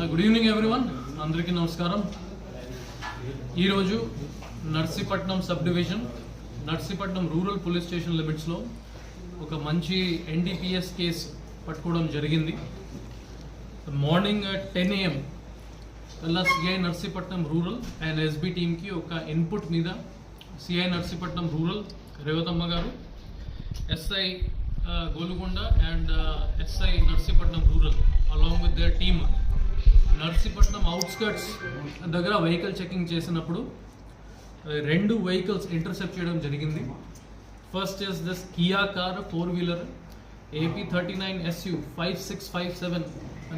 Good evening everyone అందరికీ నమస్కారం. ఈరోజు Narsipatnam sub division Narsipatnam rural police station లిమిట్స్లో ఒక మంచి ఎన్డీపీఎస్ కేసు పట్టుకోవడం జరిగింది. మార్నింగ్ టెన్ ఏఎం కల్లా CI Narsipatnam rural and SB టీమ్కి ఒక ఇన్పుట్ మీద సిఐ నర్సీపట్నం రూరల్ రేవతమ్మ గారు SI uh, Golugonda and uh, SI Narsipatnam rural along with their team Narsipatnam outskirts దగ్గర వెహికల్ చెకింగ్ చేసినప్పుడు రెండు వెహికల్స్ ఇంటర్సెప్ట్ చేయడం జరిగింది. First is this Kia car four wheeler AP thirty nine SU five six five seven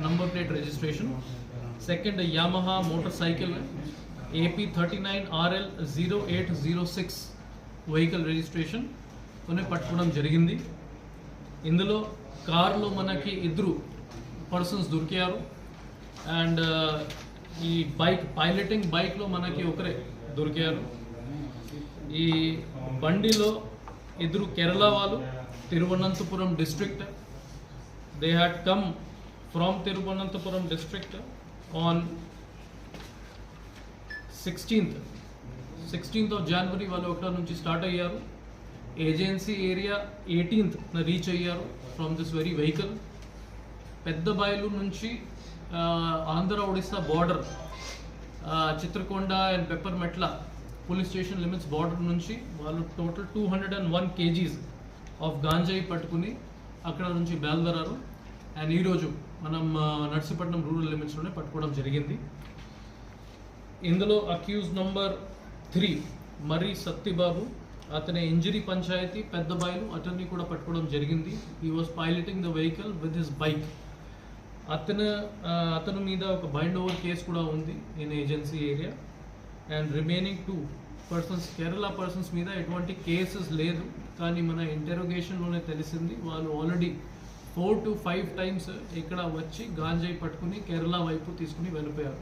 number plate registration second Yamaha motor cycle AP thirty nine RL zero eight zero six vehicle registration కొనే పట్టుకోవడం జరిగింది. ఇందులో కారులో మనకి ఇద్దరు persons దొరికారు. And ఈ bike piloting బైక్లో మనకి ఒకరే దొరికారు. ఈ బండిలో ఇద్దరు కేరళ వాళ్ళు Thiruvananthapuram district. They had come from Thiruvananthapuram district on sixteenth sixteenth of January వాళ్ళు ఒకటి నుంచి స్టార్ట్ అయ్యారు? ఏజెన్సీ ఏరియా ఎయిటీన్త్ రీచ్ అయ్యారు ఫ్రమ్ దిస్ వెరీ వెహికల్ పెద్ద బయలు నుంచి Andhra Odisha border Chitrakonda and Peppermetla police station limits border నుంచి వాళ్ళు total two hundred and one kgs of గాంజాయి పట్టుకుని అక్కడ నుంచి బయలుదేరారు. అండ్ ఈరోజు మనం నర్సీపట్నం రూరల్ లిమిట్స్లోనే పట్టుకోవడం జరిగింది. ఇందులో accused number three Marri Sattibabu. అతని ఇంజరీ పంచాయతీ పెద్ద బయలు అతన్ని కూడా పట్టుకోవడం జరిగింది. ఈ was piloting the vehicle with his bike అతను అతను మీద ఒక బైండ్ ఓవర్ కేసు కూడా ఉంది in agency area and remaining two persons Kerala persons మీద ఎటువంటి కేసెస్ లేదు. కానీ మన ఇంటెరోగేషన్లోనే తెలిసింది వాళ్ళు already four to five times ఇక్కడ వచ్చి గాంజాయి పట్టుకుని కేరళ వైపు తీసుకుని వెళ్ళిపోయారు.